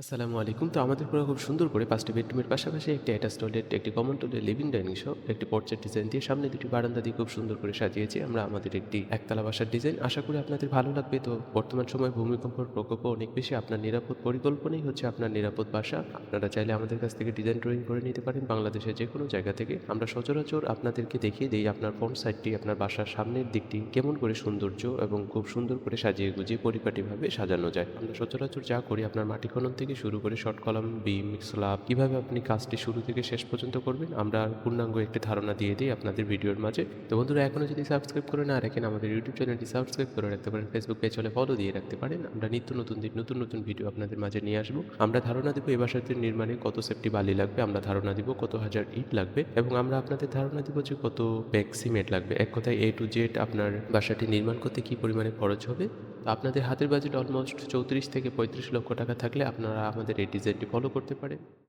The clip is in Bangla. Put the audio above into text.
আসসালামু আলাইকুম। তো আমাদের পুরো খুব সুন্দর করে পাঁচটি বেডরুমের পাশাপাশি একটি অ্যাটাচ টয়লেট একটি কমন টয়লেট লিভিং ডাইনিং সহ একটি পর্চের ডিজাইন দিয়ে সামনে দুটি বারান্দা দিয়ে খুব সুন্দর করে সাজিয়েছি। আমরা আমাদের একটি একতলা বাসার ডিজাইন আশা করি আপনাদের ভালো লাগবে। তো বর্তমান সময় ভূমিকম্পর প্রকোপ অনেক বেশি। আপনার নিরাপদ পরিকল্পনাই হচ্ছে আপনার নিরাপদ বাসা। আপনারা চাইলে আমাদের কাছ থেকে ডিজাইন ড্রয়িং করে নিতে পারেন। বাংলাদেশের যে কোনো জায়গা থেকে। আমরা সচরাচর আপনাদেরকে দেখিয়ে দিই আপনার ফ্রন্ট সাইডটি আপনার বাসার সামনের দিকটি কেমন করে সৌন্দর্য এবং খুব সুন্দর করে সাজিয়ে গুজিয়ে পরিপাটিভাবে সাজানো যায়। আমরা সচরাচর যা করি আপনার মাটি খনন থেকে শুরু করে শর্ট কলাম বিম স্ল্যাব কীভাবে আপনি কাজটি শুরু থেকে শেষ পর্যন্ত করবেন, আমরা পূর্ণাঙ্গ একটি ধারণা দিয়ে দিই আপনাদের ভিডিওর মাঝে। তো বন্ধুরা এখনও যদি সাবস্ক্রাইব করে না রাখেন, আমাদের ইউটিউব চ্যানেলটি সাবস্ক্রাইব করে রাখতে পারেন ফেসবুক পেজ হলে ফলো দিয়ে রাখতে পারেন। আমরা নিত্য নতুন দিন, নতুন নতুন ভিডিও আপনাদের মাঝে নিয়ে আসব। আমরা ধারণা দেবো এই বাসাটির নির্মাণে কত সেফটি বালি লাগবে, আমরা ধারণা দিব কত হাজার ইট লাগবে, এবং আমরা আপনাদের ধারণা দিব যে কত ব্যাগ সিমেন্ট লাগবে। এক কথায় এ টু জেড আপনার বাসাটি নির্মাণ করতে কি পরিমাণে খরচ হবে? আপনাদের হাতের বাজেট অলমোস্ট চৌত্রিশ থেকে পঁয়ত্রিশ লক্ষ টাকা থাকলে আপনারা আমাদের এই ডিজাইনটি ফলো করতে পারেন